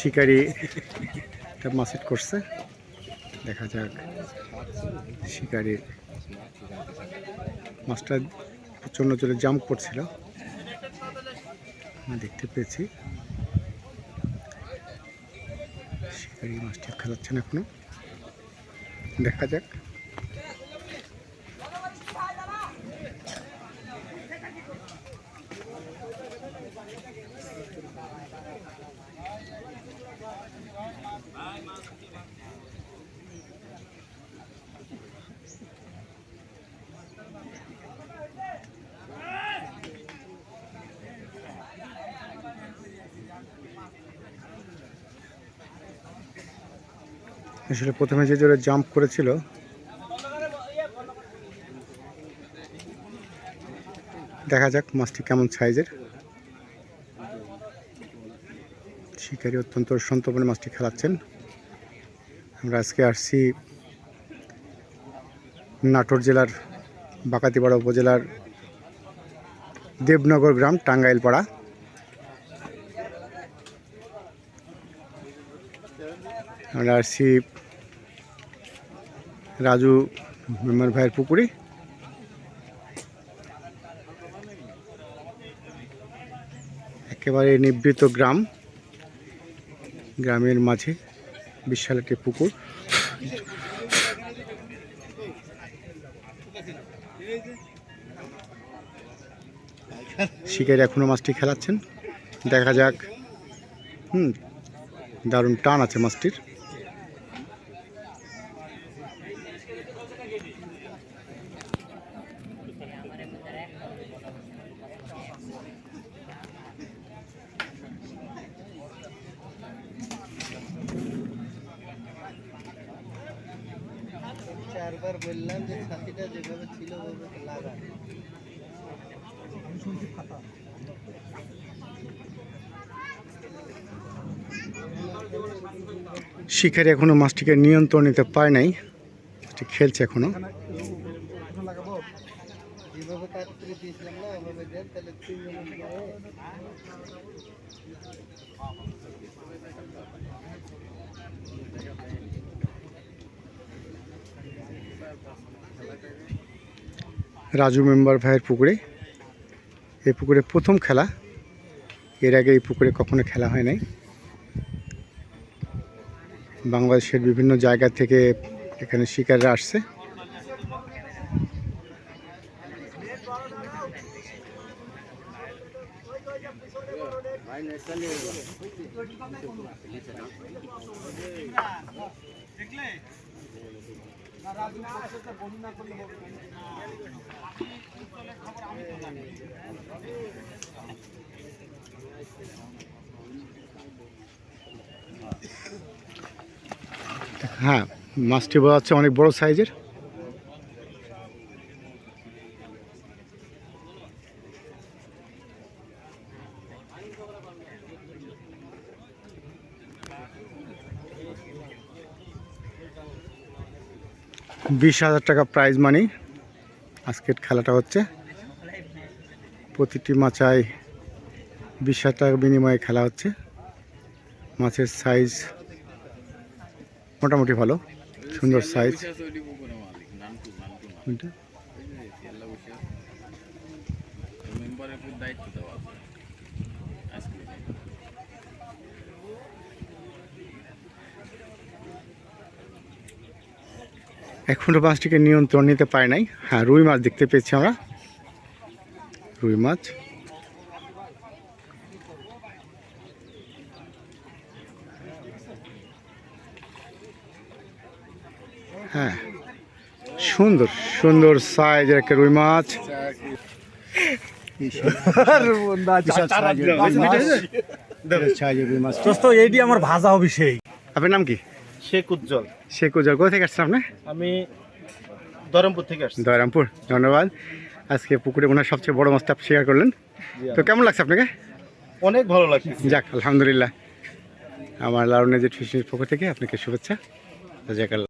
শিকারি একটা মাসেট করছে। দেখা যাক শিকারি মাছটা প্রচণ্ড জোরে জাম্প করছিল। দেখতে পেয়েছি। শিকারি মাছটি খেলাচ্ছেন এখনও। দেখা যাক। আসলে প্রথমে যে জোরে জাম্প করেছিল, দেখা যাক মাছটি কেমন সাইজের শিকারি অত্যন্ত সন্তপনে মাছটি খেলাচ্ছেন। আমরা আজকে আসছি নাটোর জেলার বাকাতিপাড়া উপজেলার দেবনগর গ্রাম টাঙ্গাইল পাড়া আমরা আসছি রাজু মেম্বার ভাইয়ের পুকুরে। একেবারে নিবৃত গ্রাম, গ্রামের মাঝে বিশাল একটি পুকুর। শিকারি এখনও মাছটি খেলাচ্ছেন। দেখা যাক। হুম। দারুণ টান আছে মাছটির। চারবার বললাম যে ছাতিটা যেভাবে ছিল ওভাবে লাগা শিকারি এখনও মাছটিকে নিয়ন্ত্রণ নিতে পারে নাই। মাছটি খেলছে এখনও। যেভাবে কাজ করে দিয়েছিলাম না ওভাবে দেন তাহলে তিনজনের গায়ে রাজু মেম্বার ভাইয়ের পুকুরে। এই পুকুরে প্রথম খেলা। এর আগে এই পুকুরে কখনো খেলা হয় নাই। বাংলাদেশের বিভিন্ন জায়গা থেকে এখানে শিকাররা আসছে। হ্যাঁ মাছটি বোঝা যাচ্ছে অনেক বড় সাইজের। বিশ হাজার টাকা প্রাইজ মানি আজকের খেলাটা হচ্ছে প্রতিটি মাছায় বিশ হাজার টাকার বিনিময়ে খেলা হচ্ছে। মাছের সাইজ মোটামুটি ভালো। সুন্দর সাইজ এখনও মাছটিকে নিয়ন্ত্রণ নিতে পারে নাই। হ্যাঁ রুই মাছ দেখতে পেয়েছি আমরা। রুই মাছ। হ্যাঁ। সুন্দর সুন্দর সাইজের একটা রুই মাছ। এইটি আমার ভাজা হবে সেই। আপনার নাম কি? শেখ উজ্জ্বল। শেখ উজ্জ্বল কোথা থেকে আসছেন আপনি? আমি ধরমপুর থেকে আসছি। ধন্যবাদ। আজকে পুকুরে ওনার সবচেয়ে বড় মাছটা শেয়ার করলেন। তো কেমন লাগছে আপনাকে? অনেক ভালো লাগছে। যাক আলহামদুলিল্লাহ। আমার লাউনেজের ফিশিংয়ের পক্ষ থেকে আপনাকে শুভেচ্ছা।